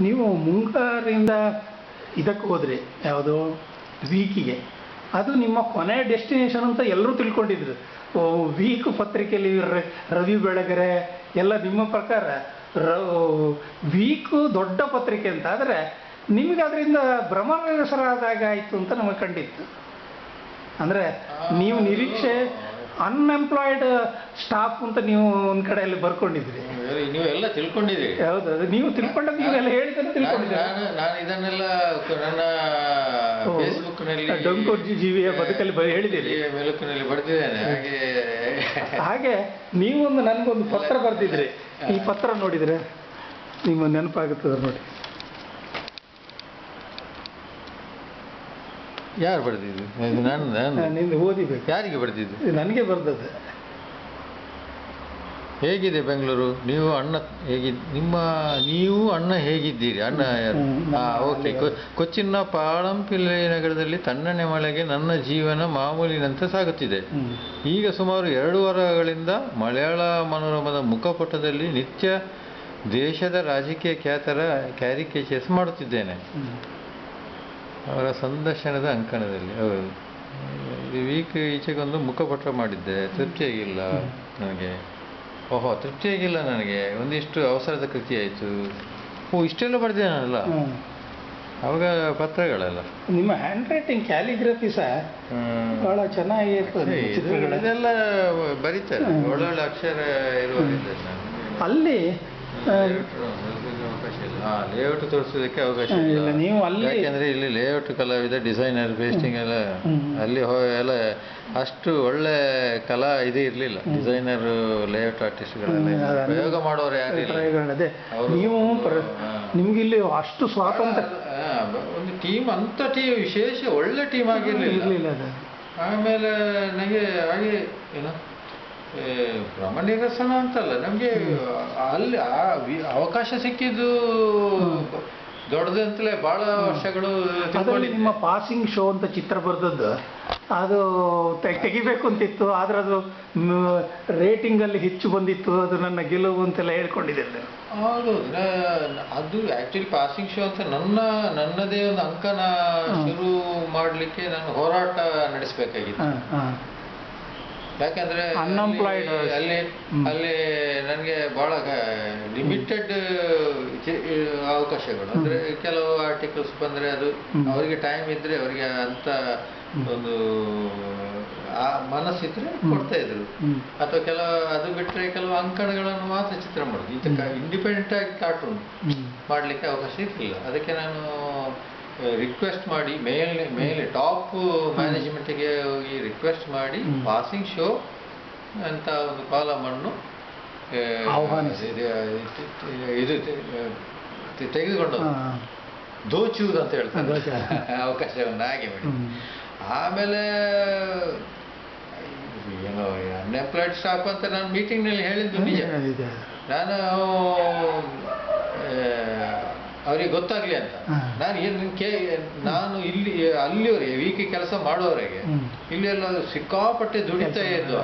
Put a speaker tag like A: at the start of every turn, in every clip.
A: ನೀವು ಮುಂಗಾರಿಂದ ಇದಕ್ಕೆ ಹೋದ್ರಿ ಯಾವುದೋ ವೀಕಿಗೆ ಅದು ನಿಮ್ಮ ಕೊನೆ ಡೆಸ್ಟಿನೇಷನ್ ಅಂತ ಎಲ್ಲರೂ ತಿಳ್ಕೊಂಡಿದ್ರು. ಓ ವೀಕ್ ಪತ್ರಿಕೆಯಲ್ಲಿ ರವಿ ಬೆಳಗೆರೆ ಎಲ್ಲ ನಿಮ್ಮ ಪ್ರಕಾರ ರ ವೀಕು ದೊಡ್ಡ ಪತ್ರಿಕೆ ಅಂತ. ಆದರೆ ನಿಮಗೆ ಅದರಿಂದ ಭ್ರಮನಿರಸರಾದಾಗ ಆಯಿತು ಅಂತ ನಮಗೆ ಕಂಡಿತ್ತು. ಅಂದರೆ ನೀವು ನಿರೀಕ್ಷೆ ಅನ್ಎಂಪ್ಲಾಯ್ಡ್ ಸ್ಟಾಫ್ ಅಂತ ನೀವು ಒಂದ್ ಕಡೆ ಅಲ್ಲಿ ಬರ್ಕೊಂಡಿದ್ರಿ
B: ನೀವು- ನೀವೆಲ್ಲ ತಿಳ್ಕೊಂಡಿದ್ರಿ
A: ಹೌದು ಅದು ನೀವು ತಿಳ್ಕೊಂಡದ್ದು ನೀವೆಲ್ಲ ಹೇಳಿದ್ದನ್ನು
B: ನಾನು
A: ತಿಳ್ಕೊಂಡಿದ್ದೀರಿ.
B: ನಾನು- ನಾನು ಇದನ್ನೆಲ್ಲ ನನ್ನ
A: ಓ,
B: ಫೇಸ್ಬುಕ್ನಲ್ಲಿ
A: ಡೊಂಕು ಜೀವಿಯ ಬದುಕಲ್ಲಿ ಹೇಳಿದ್ದೀರಿ.
B: ಮೆಲುಕಿನಲ್ಲಿ ಬರೆದಿದ್ದೇನೆ ಹಾಗೆ
A: ಹಾಗೆ ನೀವೊಂದು ನನಗೊಂದು ಪತ್ರ ಬರೆದಿದ್ರಿ ಈ ಪತ್ರ ನೋಡಿದ್ರೆ ನಿಮ್ಮ ನೆನಪಾಗುತ್ತದೆ ನೋಡಿ.
B: ಯಾರು ಬರೆದಿದ್ದು? ಇದು ನಾನು ನಾನು.
A: ನಿಂದು ಓದಿಬೇಕು.
B: ಯಾರಿಗೆ ಬರೆದಿದ್ದು?
A: ಇದು ನನಗೆ ಬರ್ದದ್ದು.
B: ಹೇಗಿದೆ ಬೆಂಗಳೂರು? ನೀವು ಅಣ್ಣ ಹೇಗಿ ನಿಮ್ಮ ನೀವು ಅಣ್ಣ ಹೇಗಿದ್ದೀರಿ? ಅಣ್ಣ ಯಾರು? ಓಕೆ. ಕೊಚ್ಚಿನ ಪಾಳಂಪಿಳ್ಳೆ ನಗರದಲ್ಲಿ ತಣ್ಣನೆ ಮಳೆಗೆ ನನ್ನ ಜೀವನ ಮಾಮೂಲಿನಂತೆ ಸಾಗುತ್ತಿದೆ. ಈಗ ಸುಮಾರು ಎರಡು ವಾರಗಳಿಂದ ಮಲಯಾಳ ಮನೋರಮದ ಮುಖಪುಟದಲ್ಲಿ ನಿತ್ಯ ದೇಶದ ರಾಜಕೀಯ ಖ್ಯಾತರ ಕ್ಯಾರಿಕೇಚರ್ಸ್ ಮಾಡುತ್ತಿದ್ದೇನೆ. ಅವರ ಸಂದರ್ಶನದ ಅಂಕಣದಲ್ಲಿ ಹೌದು. ಈ ವೀಕ್ ಈಚೆಗೊಂದು ಮುಖಪತ್ರ ಮಾಡಿದ್ದೆ ತೃಪ್ತಿಯಾಗಿಲ್ಲ ನನಗೆ. ಓಹೋ ತೃಪ್ತಿಯಾಗಿಲ್ಲ ನನಗೆ. ಒಂದಿಷ್ಟು ಅವಸರದ ಕೃತಿ ಆಯಿತು. ಓ ಇಷ್ಟೆಲ್ಲ ಬರೆದೇನಲ್ಲ
A: ನಾನಲ್ಲ?
B: ಅವಾಗ ಪತ್ರಗಳೆಲ್ಲ.
A: ನಿಮ್ಮ ಹ್ಯಾಂಡ್ ರೈಟಿಂಗ್ ಕ್ಯಾಲಿಗ್ರಫಿ ಸಹ. ಬಹಳ ಚೆನ್ನಾಗಿರ್ತದೆ
B: ಇದು- ಇದೆಲ್ಲ ಬರೀತಾರೆ. ಒಳ್ಳೊಳ್ಳೆ ಅಕ್ಷರ ಇರುವ
A: ಅಲ್ಲಿ ಆ,
B: ಅವಕಾಶ ಇಲ್ಲ ಹಾ ಲೇಔಟ್ ತೋರಿಸೋದಕ್ಕೆ ಅವಕಾಶ
A: ಇಲ್ಲ, ನೀವು ಅಲ್ಲಿ-
B: ಯಾಕೆಂದ್ರೆ ಇಲ್ಲಿ ಲೇಔಟ್ ಕಲಾವಿದ ಡಿಸೈನರ್ ಪೇಸ್ಟಿಂಗ್ ಎಲ್ಲ ಅಲ್ಲಿ ಎಲ್ಲ ಅಷ್ಟು ಒಳ್ಳೆ ಕಲಾ ಇದು ಇರಲಿಲ್ಲ. ಡಿಸೈನರ್ ಲೇಔಟ್ ಆರ್ಟಿಸ್ಟ್ಗಳೆಲ್ಲ ಪ್ರಯೋಗ ಮಾಡೋರು ಯಾರು
A: ನೀವು ನಿಮ್ಗೆ ಇಲ್ಲಿ ಅಷ್ಟು ಸ್ವಾತಂತ್ರ್ಯ
B: ಒಂದು ಟೀಮ್ ಅಂತ ಟೀಮ್ ವಿಶೇಷ ಒಳ್ಳೆ ಟೀಮ್ ಆಗಿರ್ಲಿಲ್ಲ. ಆಮೇಲೆ ನನಗೆ ಹಾಗೆ ಏನು ನಿರಸನ ಅಂತಲ್ಲ ನಮಗೆ ಅಲ್ಲಿ ಆ ಅವಕಾಶ ಸಿಕ್ಕಿದ್ದು ದೊಡ್ಡದಂತಲೇ ಭಾಳ ಬಹಳ ವರ್ಷಗಳು
A: ನಿಮ್ಮ ಪಾಸಿಂಗ್ ಶೋ ಅಂತ ಚಿತ್ರ ಬರೆದದ್ದು ಅದು ತೆಗಿಬೇಕು ಅಂತಿತ್ತು ಆದ್ರೆ ಅದು ರೇಟಿಂಗ್ ಅಲ್ಲಿ ಹೆಚ್ಚು ಬಂದಿತ್ತು ಅದು ನನ್ನ ಗೆಲುವು ಅಂತೆಲ್ಲ ಹೇಳ್ಕೊಂಡಿದ್ದೆ
B: ಹೌದು ಅದು ಆಕ್ಚುಲಿ ಪಾಸಿಂಗ್ ಶೋ ಅಂತ ನನ್ನ ನನ್ನದೇ ಒಂದು ಅಂಕನ ಶುರು ಮಾಡಲಿಕ್ಕೆ ನಾನು ಹೋರಾಟ ನಡೆಸಬೇಕಾಗಿತ್ತು. ಯಾಕಂದ್ರೆ
A: ಅನ್ಎಂಪ್ಲಾಯ್ಡ್
B: ಅಲ್ಲಿ- ಅಲ್ಲಿ. ನನಗೆ ಬಹಳ ಲಿಮಿಟೆಡ್ ಅವಕಾಶಗಳು. ಅಂದ್ರೆ ಕೆಲವು ಆರ್ಟಿಕಲ್ಸ್ ಬಂದ್ರೆ ಅದು. ಅವರಿಗೆ ಟೈಮ್ ಇದ್ರೆ ಅವರಿಗೆ ಅಂತ ಒಂದು ಆ ಮನಸ್ಸಿದ್ರೆ. ಕೊಡ್ತಾ ಇದ್ರು. ಅಥವಾ ಕೆಲವು ಅದು ಬಿಟ್ಟರೆ ಕೆಲವು ಅಂಕಣಗಳನ್ನು ಮಾತ್ರ ಚಿತ್ರ ಮಾಡುದು. ಇದಕ್ಕೆ ಇಂಡಿಪೆಂಡೆಂಟ್ ಆಗಿ ಕಾರ್ಟೂನ್ ಮಾಡಲಿಕ್ಕೆ ಅವಕಾಶ ಇರಲಿಲ್ಲ. ಅದಕ್ಕೆ ನಾನು ರಿಕ್ವೆಸ್ಟ್ ಮಾಡಿ ಮೇಲೆ ಮೇಲೆ ಟಾಪ್ ಮ್ಯಾನೇಜ್ಮೆಂಟ್ಗೆ ಹೋಗಿ ರಿಕ್ವೆಸ್ಟ್ ಮಾಡಿ ಪಾಸಿಂಗ್ ಶೋ ಅಂತ ಒಂದು ಕಾಲಮ್ ಅನ್ನು
A: ಆಹ್ವಾನಿಸಿ.
B: ಇದು- ತೆಗೆದುಕೊಂಡು. ದೋಚುವುದು ಅಂತ ಹೇಳ್ತಾರೆ. ಅವಕಾಶವನ್ನು ಹಾಗೆ ಮಾಡಿ. ಆಮೇಲೆ ಏನೋ ಅನ್ಎಂಪ್ಲಾಯ್ಡ್ ಸ್ಟಾಫ್ ಅಂತ ನಾನು ಮೀಟಿಂಗ್ನಲ್ಲಿ ಹೇಳಿದ್ದು ನಿಜ. ನಾನು ಅವರಿಗೆ ಗೊತ್ತಾಗ್ಲಿ ಅಂತ. ನಾನು ಏನು ಕೇ ನಾನು ಇಲ್ಲಿ ಅಲ್ಲಿವರೆಗೆ ವೀಕಿ ಕೆಲಸ ಮಾಡೋವರೆಗೆ. ಇಲ್ಲಿ ಎಲ್ಲ ಸಿಕ್ಕಾಪಟ್ಟೆ ದುಡಿತಾ ಇದ್ದು.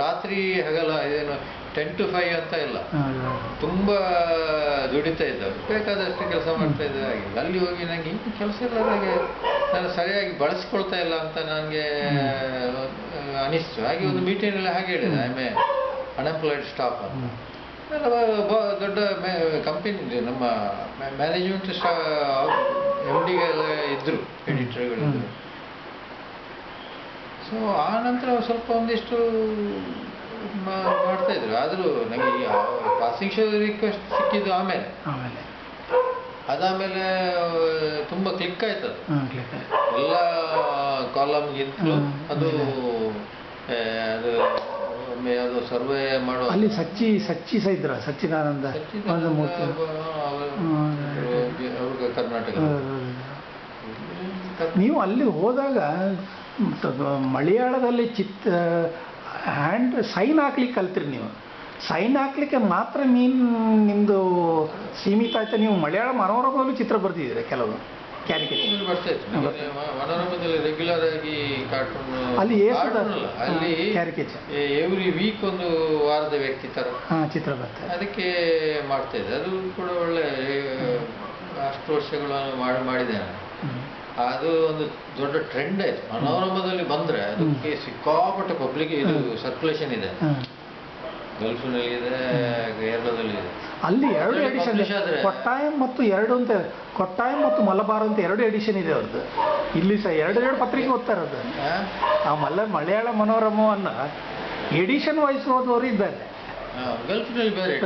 B: ರಾತ್ರಿ ಹಗಲ ಏನು ಟೆನ್ ಟು ಫೈವ್ ಅಂತ ಇಲ್ಲ. ತುಂಬಾ ದುಡಿತಾ ಇದ್ದವರು. ಬೇಕಾದಷ್ಟು ಕೆಲಸ ಮಾಡ್ತಾ ಇದ್ದ ಹಾಗೆ ಅಲ್ಲಿ ಹೋಗಿ ನನಗೆ ಈ ಕೆಲಸ ಇಲ್ಲ. ನನಗೆ ನಾನು ಸರಿಯಾಗಿ ಬಳಸ್ಕೊಳ್ತಾ ಇಲ್ಲ ಅಂತ ನನಗೆ ಅನಿಸ್ತು. ಹಾಗೆ ಒಂದು ಮೀಟಿಂಗ್ ಎಲ್ಲ ಹಾಗೆ ಹೇಳಿದೆ. ಐ ಮೇ ಅನ್ಎಂಪ್ಲಾಯ್ಡ್ ಸ್ಟಾಫ್ ಅಂತ ದೊಡ್ಡ ಕಂಪನಿ ನಮ್ಮ ಮ್ಯಾನೇಜ್ಮೆಂಟ್ ಎಂ ಎಲ್ಲ ಇದ್ದರು ಎಡಿಟರ್ಗಳು. ಸೊ ಆ ನಂತರ ಸ್ವಲ್ಪ ಒಂದಿಷ್ಟು ಮಾಡ್ತಾ ಇದ್ರು. ಆದರೂ ನನಗೆ ಪಾಸಿಂಗ್ ಶೋ ರಿಕ್ವೆಸ್ಟ್ ಸಿಕ್ಕಿದ್ದು ಆಮೇಲೆ.
A: ಆಮೇಲೆ.
B: ಅದಾದಮೇಲೆ ತುಂಬ ಕ್ಲಿಕ್ ಆಯ್ತು. ಅದು ಎಲ್ಲ ಕಾಲಮ್ಗಿಂತಲೂ. ಅದು ಅದು ಒಮ್ಮೆ ಯಾವುದೋ ಸರ್ವೆ ಮಾಡೋ
A: ಅಲ್ಲಿ ಸಚ್ಚಿ ಸಚ್ಚಿ ಸಹ ಇದ್ರ ಸಚ್ಚಿದಾನಂದ ಒಂದು ಮೂರ್ತಿ.
B: ಅವ್ರಿಗೆ ಕರ್ನಾಟಕ.
A: ನೀವು ಅಲ್ಲಿ ಹೋದಾಗ ಮಲಯಾಳದಲ್ಲಿ ಚಿತ್ ಹ್ಯಾಂಡ್ ಸೈನ್ ಹಾಕ್ಲಿಕ್ಕೆ ಕಲ್ತ್ರಿ ನೀವು. ಸೈನ್ ಹಾಕ್ಲಿಕ್ಕೆ ಮಾತ್ರ ನೀನು ನಿಮ್ಮದು ಸೀಮಿತ ಆಯ್ತು. ನೀವು ಮಲಯಾಳ ಮನೋರಮದಲ್ಲೂ ಚಿತ್ರ ಬರ್ತಿದ್ದೀರ ಕೆಲವು? ಕ್ಯಾರಿಕೇಚರ್
B: ನನಗೆ ರೆಗ್ಯುಲರ್ ಆಗಿ ಕಾರ್ಟೂನ್
A: ಅಲ್ಲಿ
B: ಅಲ್ಲ.
A: ಕ್ಯಾರಿಕೇಚರ್
B: ಎವ್ರಿ ವೀಕ್ ಒಂದು ವಾರದ ವ್ಯಕ್ತಿ ತರ.
A: ಚಿತ್ರ ಬರ್ತದೆ.
B: ಅದಕ್ಕೆ ಮಾಡ್ತಾ ಇದ್ದೆ. ಅದು ಕೂಡ ಒಳ್ಳೆ ಅಷ್ಟು ವರ್ಷಗಳು ಮಾಡಿ ಮಾಡಿದ್ದೇನೆ. ಅದು ಒಂದು ದೊಡ್ಡ ಟ್ರೆಂಡ್ ಆಯ್ತು. ಮನೋರಂಭದಲ್ಲಿ ಬಂದ್ರೆ ಅದಕ್ಕೆ ಸಿಕ್ಕಾಪಟ್ಟೆ ಪಬ್ಲಿಕ್ ಇದು ಸರ್ಕ್ಯುಲೇಷನ್ ಇದೆ. ಗಲ್ಫ್ನಲ್ಲಿ ಇದೆ ಕೇರಳದಲ್ಲಿ ಇದೆ
A: ಅಲ್ಲಿ ಎರಡು ಎಡಿಷನ್ ಕೊಟ್ಟಾಯಂ ಮತ್ತು ಎರಡು ಅಂತ ಕೊಟ್ಟಾಯಂ ಮತ್ತು ಮಲಬಾರ್ ಅಂತ ಎರಡು ಎಡಿಷನ್ ಇದೆ ಅವ್ರದ್ದು. ಇಲ್ಲಿ ಸಹ ಎರಡು ಎರಡು ಪತ್ರಿಕೆ ಓದ್ತಾ ಇರೋದು.
B: ಆ?
A: ಮಲ್ಲ ಮಲಯಾಳ ಮನೋರಮವನ್ನ ಎಡಿಷನ್ ವೈಸ್ ಓದುವವರು ಇದ್ದಾರೆ.
B: ಗಲ್ಫ್ನಲ್ಲಿ ಬೇರೆ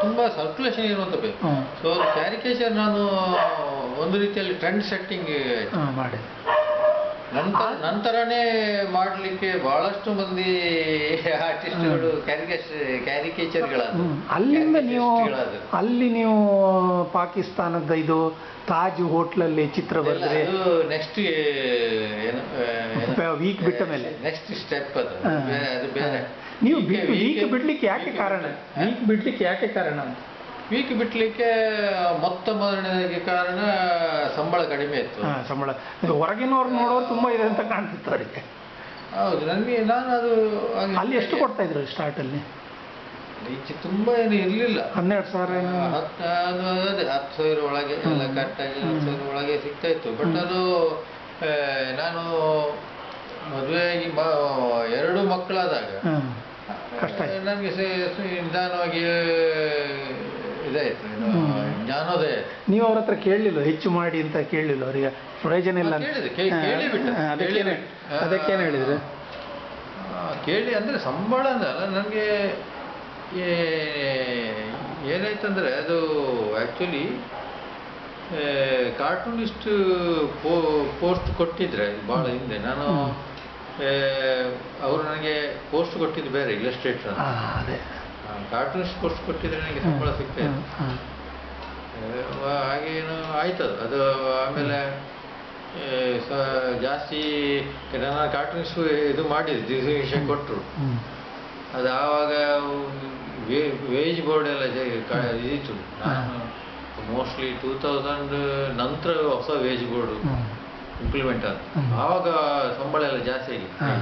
B: ತುಂಬಾ ಸರ್ಕ್ಯುಲೇಷನ್ ಇರುವಂತ ಬೇಕು ಸೊ ಕ್ಯಾರಿಕೇಚರ್ ನಾನು ಒಂದು ರೀತಿಯಲ್ಲಿ ಟ್ರೆಂಡ್ ಸೆಟ್ಟಿಂಗ್
A: ಮಾಡಿದೆ ಮಾಡಿ.
B: ನಂತರ ನಂತರನೇ ಮಾಡಲಿಕ್ಕೆ ಬಹಳಷ್ಟು ಮಂದಿ ಆರ್ಟಿಸ್ಟ್ಗಳು ಕ್ಯಾರಿಕೇಚರ್ ಕ್ಯಾರಿಕೇಚರ್ಗಳಾದ
A: ಹ್ಮ್. ಅಲ್ಲಿಂದ ನೀವು ಅಲ್ಲಿ ನೀವು ಪಾಕಿಸ್ತಾನದ ಇದು ತಾಜ್ ಹೋಟ್ಲಲ್ಲಿ ಚಿತ್ರ ಬರೆದ್ರೆ
B: ನೆಕ್ಸ್ಟ್
A: ವೀಕ್ ಬಿಟ್ಟ ಮೇಲೆ.
B: ನೆಕ್ಸ್ಟ್ ಸ್ಟೆಪ್ ಅದು. ಬೇರೆ ಅದು ಬೇರೆ.
A: ನೀವು ವೀಕ್ ಬಿಡ್ಲಿಕ್ಕೆ ಯಾಕೆ ಕಾರಣ? ವೀಕ್ ಬಿಡ್ಲಿಕ್ಕೆ ಯಾಕೆ ಕಾರಣ? ಅಂತ
B: ವೀಕ್ ಬಿಟ್ಲಿಕ್ಕೆ ಮೊತ್ತ ಮೊದಲನೇದಾಗಿ ಕಾರಣ ಸಂಬಳ ಕಡಿಮೆ ಇತ್ತು
A: ಹಾ, ಸಂಬಳ ಇದು ಹೊರಗಿನವ್ರು ನೋಡೋರು ತುಂಬಾ ಇದೆ ಅಂತ ಕಾಣ್ತಿತ್ತು ಅವರಿಗೆ
B: ಹೌದು ನನಗೆ ನಾನು ಅದು ಹಾಗೆ-
A: ಅಲ್ಲಿ ಎಷ್ಟು ಕೊಡ್ತಾ ಇದ್ರು ಸ್ಟಾರ್ಟ್ ಅಲ್ಲಿ
B: ಈಚೆ ತುಂಬಾ ಏನು ಇರಲಿಲ್ಲ
A: ಹನ್ನೆರಡು ಸಾವಿರ ಏನೋ?
B: ಹತ್ತು ಅದು ಅದೇ ಹತ್ತು ಸಾವಿರ ಒಳಗೆ ಎಲ್ಲ. ಕರೆಕ್ಟಾಗಿ ಹತ್ತು ಸಾವಿರ ಒಳಗೆ ಸಿಗ್ತಾ ಇತ್ತು ಬಟ್ ಅದು ಆ, ನಾನು ಮದುವೆಯಾಗಿ ಮ- ಎರಡು ಮಕ್ಕಳಾದಾಗ.
A: ಕಷ್ಟ ಆಯ್ತು.
B: ನನಗೆ ನಿಧಾನವಾಗಿ ಇದಾಯ್ತು
A: ಹ್ಮ್.
B: ಜ್ಞಾನೋದಯ
A: ನೀವು ಅವ್ರ ಹತ್ರ ಕೇಳಲಿಲ್ಲ ಹೆಚ್ಚು ಮಾಡಿ ಅಂತ ಕೇಳಲಿಲ್ಲ ಅವರಿಗೆ? ಪ್ರಯೋಜನ ಇಲ್ಲ ಅಂತ. ಅದಕ್ಕೇನು
B: ಹೇಳಿದ್ರೆ
A: ಅದಕ್ಕೇನು ಹೇಳಿದ್ರು?
B: ಕೇಳಿ ಅಂದರೆ ಸಂಬಳ ಅಲ್ಲ ನನಗೆ ಏನಾಯ್ತಂದ್ರೆ ಅದು ಆ್ಯಕ್ಚುಲಿ ಕಾರ್ಟೂನಿಸ್ಟ್ ಪೋಸ್ಟ್ ಕೊಟ್ಟಿದ್ರೆ ಭಾಳ ಹಿಂದೆ ನಾನು. ಅವರು ನನಗೆ ಪೋಸ್ಟ್ ಕೊಟ್ಟಿದ್ದು ಬೇರೆ ಇಲ್ಲಸ್ಟ್ರೇಟರ್
A: ಅದೇ.
B: ಕಾರ್ಟೂನಿಸ್ಟ್ ಕೋರ್ಸ್ ಕೊಟ್ಟಿದ್ರೆ ನನಗೆ ಸಂಬಳ ಸಿಗ್ತಾ ಇತ್ತು ಹಾಗೇನು ಆಯ್ತದು ಅದು. ಆಮೇಲೆ ಜಾಸ್ತಿ ನನ್ನ ಕಾರ್ಟೂನ್ಸ್ ಇದು ಮಾಡಿದ್ರು ಡಿಸಿಷನ್ ಕೊಟ್ಟರು. ಅದು ಆವಾಗ ವೇಜ್ ಬೋರ್ಡ್ ಎಲ್ಲ ಇದಿತ್ತು. ನಾನು ಮೋಸ್ಟ್ಲಿ ಟೂ ತೌಸಂಡ್ ನಂತರ ಹೊಸ ವೇಜ್ ಬೋರ್ಡ್. ಇಂಪ್ಲಿಮೆಂಟ್ ಆದ. ಆವಾಗ ಸಂಬಳ ಎಲ್ಲ ಜಾಸ್ತಿ
A: ಹಾ.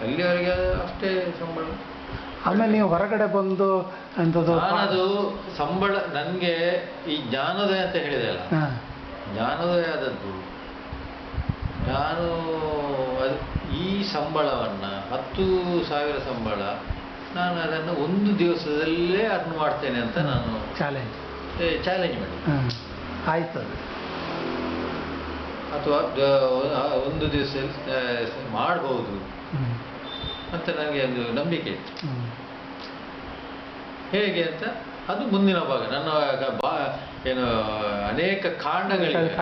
B: ಅಲ್ಲಿವರೆಗೆ ಅಷ್ಟೇ ಸಂಬಳ.
A: ಆಮೇಲೆ ನೀವು ಹೊರಗಡೆ ಬಂದು ಅಂತದ್ದು
B: ನಾನದು ಸಂಬಳ ನನಗೆ ಈ ಜ್ಞಾನೋದಯ ಅಂತ ಹೇಳಿದೆ ಅಲ್ಲ? ಜ್ಞಾನೋದಯ ಆದದ್ದು ನಾನು ಈ ಸಂಬಳವನ್ನ ಹತ್ತು ಸಾವಿರ ಸಂಬಳ ನಾನು ಅದನ್ನು ಒಂದು ದಿವಸದಲ್ಲೇ ಅರ್ನ್ ಮಾಡ್ತೇನೆ ಅಂತ ನಾನು
A: ಚಾಲೆಂಜ್
B: ಚಾಲೆಂಜ್
A: ಮಾಡಿ. ಆಯ್ತು ಅದು.
B: ಅಥವಾ ಒಂದು ದಿವಸ ಮಾಡಬಹುದು. ಅಂತ ನನಗೆ ಒಂದು ನಂಬಿಕೆ ಇತ್ತು. ಹೇಗೆ ಅಂತ? ಅದು ಮುಂದಿನ ಭಾಗ. ನನ್ನ ಬಾ ಏನು ಅನೇಕ ಕಾಂಡಗಳಿವೆ.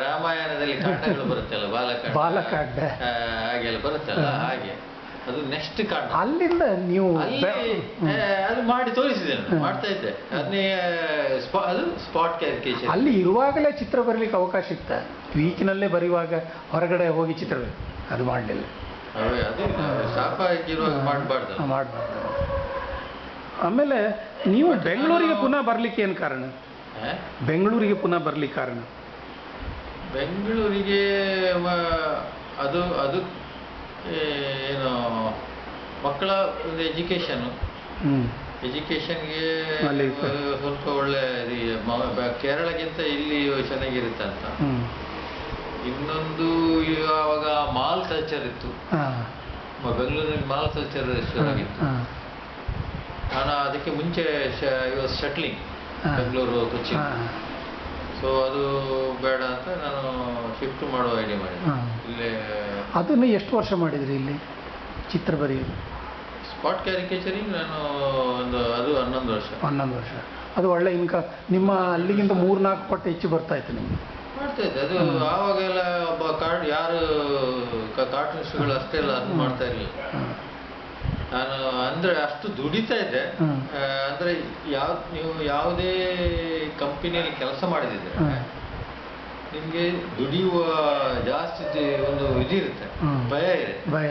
B: ರಾಮಾಯಣದಲ್ಲಿ ಕಾಂಡಗಳು ಬರುತ್ತಲ್ಲ ಬಾಲಕಾಂಡ.
A: ಬಾಲಕಾಂಡ.
B: ಹಾಗೆಲ್ಲ ಬರುತ್ತಲ್ಲ. ಹಾಗೆ. ಅದು ನೆಕ್ಸ್ಟ್ ಕಾಂಡ.
A: ಅಲ್ಲಿಂದ ನೀವು
B: ಅದು ಮಾಡಿ ತೋರಿಸಿದೆ. ಮಾಡ್ತಾ ಇದ್ದೆ. ಅದನ್ನೇ ಅದು ಸ್ಪಾಟ್ ಕ್ಯಾರಿಕೇಶನ್
A: ಅಲ್ಲಿ ಇರುವಾಗಲೇ ಚಿತ್ರ ಬರಲಿಕ್ಕೆ ಅವಕಾಶ ಇತ್ತ? ವೀಕಿನಲ್ಲೇ ಬರೆಯುವಾಗ ಹೊರಗಡೆ ಹೋಗಿ ಚಿತ್ರ ಅದು ಮಾಡಲಿಲ್ಲ.
B: ಮಾಡಬಾರ್ದು.
A: ಮಾಡಬಾರ್ದು. ಆಮೇಲೆ ನೀವು ಬೆಂಗಳೂರಿಗೆ ಪುನಃ ಬರ್ಲಿಕ್ಕೆ ಏನು ಕಾರಣ? ಬೆಂಗಳೂರಿಗೆ ಪುನಃ ಬರ್ಲಿಕ್ಕೆ ಕಾರಣ?
B: ಬೆಂಗಳೂರಿಗೆ ಅದು ಅದು ಏನು ಮಕ್ಕಳ ಒಂದು
A: ಅಲ್ಲಿ ಸ-
B: ಸ್ವಲ್ಪ ಒಳ್ಳೆ ಕೇರಳಕ್ಕಿಂತ ಇಲ್ಲಿ ಚೆನ್ನಾಗಿರುತ್ತೆ ಅಂತ
A: ಹ್ಮ್.
B: ಇನ್ನೊಂದು ಆವಾಗ ಮಾಲ್ ಕಲ್ಚರ್ ಇತ್ತು. ಬೆಂಗಳೂರಿನಲ್ಲಿ ಮಾಲ್ ಕಲ್ಚರ್ ಶುರುವಾಗಿತ್ತು ನಾನು ಅದಕ್ಕೆ ಮುಂಚೆ ಶಟ್ಲಿಂಗ್
A: ಹಾ.
B: ಬೆಂಗಳೂರು ಕೊಚ್ಚಿ ಸೊ ಅದು ಬೇಡ ಅಂತ ನಾನು ಶಿಫ್ಟ್ ಮಾಡುವ ಐಡಿಯಾ ಮಾಡಿದೆ.
A: ಇಲ್ಲಿ
B: ಇಲ್ಲೇ
A: ಅದನ್ನು ಎಷ್ಟು ವರ್ಷ ಮಾಡಿದ್ರಿ ಇಲ್ಲಿ ಚಿತ್ರ ಬರೆಯೋದು
B: ಸ್ಪಾಟ್ ಕ್ಯಾರಿಕೇಚರಿಂಗ್ ನಾನು ಒಂದು ಅದು ಹನ್ನೊಂದು ವರ್ಷ.
A: ಹನ್ನೊಂದು ವರ್ಷ. ಅದು ಒಳ್ಳೆ ಇನ್ಕ ನಿಮ್ಮ ಅಲ್ಲಿಗಿಂತ ಮೂರ್ನಾಲ್ಕು ಪಟ್ಟು ಹೆಚ್ಚು ಬರ್ತಾ ಇತ್ತು ನಿಮಗೆ.
B: ಮಾಡ್ತಾ ಇದ್ದೆ ಅದು ಆವಾಗೆಲ್ಲ ಒಬ್ಬ ಕಾರ್ಡ್ ಯಾರು ಕಾರ್ಟೂನಿಸ್ಟ್ಗಳು ಅಷ್ಟೆಲ್ಲ ಅರ್ನ್ ಮಾಡ್ತಾ ಇರಲಿಲ್ಲ. ನಾನು ಅಂದ್ರೆ ಅಷ್ಟು ದುಡಿತಾ ಇದ್ದೆ. ಅಂದ್ರೆ ಯಾವ ನೀವು ಯಾವುದೇ ಕಂಪನಿಯಲ್ಲಿ ಕೆಲಸ
A: ಮಾಡಿದ್ರೆ.
B: ನಿಮಗೆ ದುಡಿಯುವ ಜಾಸ್ತಿ ಒಂದು ಇದಿರುತ್ತೆ. ಭಯ ಇದೆ.
A: ಭಯ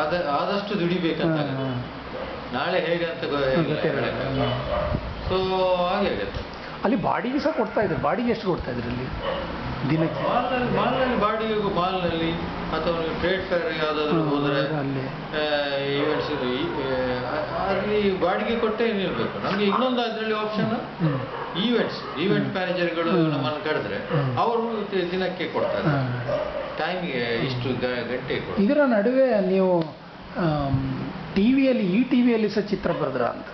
B: ಆದ ಆದಷ್ಟು ದುಡಿಬೇಕಂತ. ನಾಳೆ ಹೇಗೆ ಅಂತ. ಸೊ ಹಾಗೆ ಆಗುತ್ತೆ.
A: ಅಲ್ಲಿ ಬಾಡಿಗೆ ಸಹ ಕೊಡ್ತಾ ಇದ್ದಾರೆ. ಬಾಡಿಗೆ ಎಷ್ಟು ಕೊಡ್ತಾ ಇದ್ರು ಅಲ್ಲಿ? ದಿನಕ್ಕೆ?
B: ಮಾಲ್ನಲ್ಲಿ ಮಾಲ್ನಲ್ಲಿ ಬಾಡಿಗೆಗೂ ಮಾಲ್ನಲ್ಲಿ ಅಥವಾ ನೀವು ಟ್ರೇಡ್ ಫೇರ್ ಯಾವುದಾದ್ರೂ ಹೋದರೆ
A: ಅಲ್ಲಿ.
B: ಈವೆಂಟ್ಸ್ ಅಲ್ಲಿ ಬಾಡಿಗೆ ಕೊಟ್ಟೇ ನಿಲ್ಬೇಕು. ನಮ್ಗೆ ಇನ್ನೊಂದು ಅದರಲ್ಲಿ ಆಪ್ಷನ್. ಈವೆಂಟ್ಸ್ ಈವೆಂಟ್ ಮ್ಯಾನೇಜರ್ಗಳು ನಮ್ಮನ್ನು ಕರೆದ್ರೆ ಅವರು ದಿನಕ್ಕೆ ಕೊಡ್ತಾರೆ. ಟೈಮ್ಗೆ ಇಷ್ಟು ಗಂಟೆ
C: ಇದರ ನಡುವೆ ನೀವು ಟಿ ವಿಯಲ್ಲಿ ಈ ಟಿ ವಿಯಲ್ಲಿ ಸಹ ಚಿತ್ರ ಬರೆದ್ರ ಅಂತ?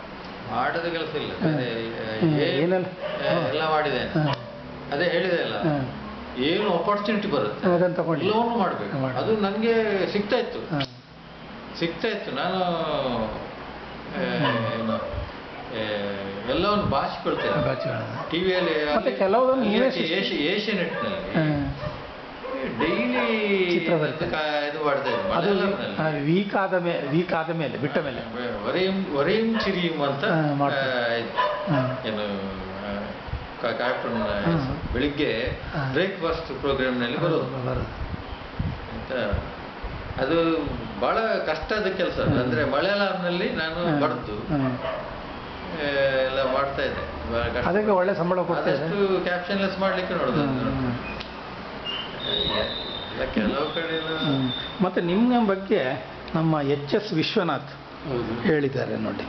B: ಮಾಡದ ಕೆಲಸ ಇಲ್ಲ.
C: ಏನೆಲ್ಲ?
B: ಎಲ್ಲ ಮಾಡಿದ್ದೇನೆ ಅದೇ ಹೇಳಿದೆ ಅಲ್ಲ. ಏನು ಅಪಾರ್ಚುನಿಟಿ ಬರುತ್ತೆ.
C: ಅದನ್ನ ತಗೊಂಡು
B: ಎಲ್ಲವನ್ನೂ ಮಾಡಬೇಕು. ಅದು ನನಗೆ ಸಿಗ್ತಾ ಇತ್ತು. ಸಿಗ್ತಾ ಇತ್ತು. ನಾನು ಏನು ಎಲ್ಲವನ್ನು
C: ಬಾಚಿಗಳನ್ನು.
B: ಟಿವಿಯಲ್ಲಿ ಏಷ್ಯನೆಟ್ನಲ್ಲಿ. ಡೈಲಿ
C: ಅದು. ವೀಕ್ ಆದ ಮೇಲೆ ವೀಕ್ ಆದ ಮೇಲೆ ಬಿಟ್ಟ ಮೇಲೆ.
B: ಚಿರಿಯಂ ಅಂತ. ಏನು ಕಾರ್ಟೂನ್. ಬೆಳಿಗ್ಗೆ ಬ್ರೇಕ್ಫಾಸ್ಟ್ ಪ್ರೋಗ್ರಾಮ್ನಲ್ಲಿ ನಲ್ಲಿ
C: ಬರೋದು.
B: ಅಂತ ಅದು ಬಹಳ ಕಷ್ಟದ ಕೆಲಸ. ಅಂದ್ರೆ ಮಲಯಾಳಂನಲ್ಲಿ ನಾನು. ಆ, ಎಲ್ಲ ಮಾಡ್ತಾ ಇದ್ದೆ.
C: ಅದಕ್ಕೆ ಒಳ್ಳೆ ಸಂಬಳ ಕೊಡ್ತಾರೆ
B: ಕ್ಯಾಪ್ಷನ್ ಕ್ಯಾಪ್ಷನ್ಲೆಸ್ ಮಾಡ್ಲಿಕ್ಕೆ ನೋಡುದು
C: ಮತ್ತೆ ನಿಮ್ಮ ಬಗ್ಗೆ ನಮ್ಮ ಎಚ್ ಎಸ್ ವಿಶ್ವನಾಥ್ ಹೇಳಿದ್ದಾರೆ ನೋಡಿ.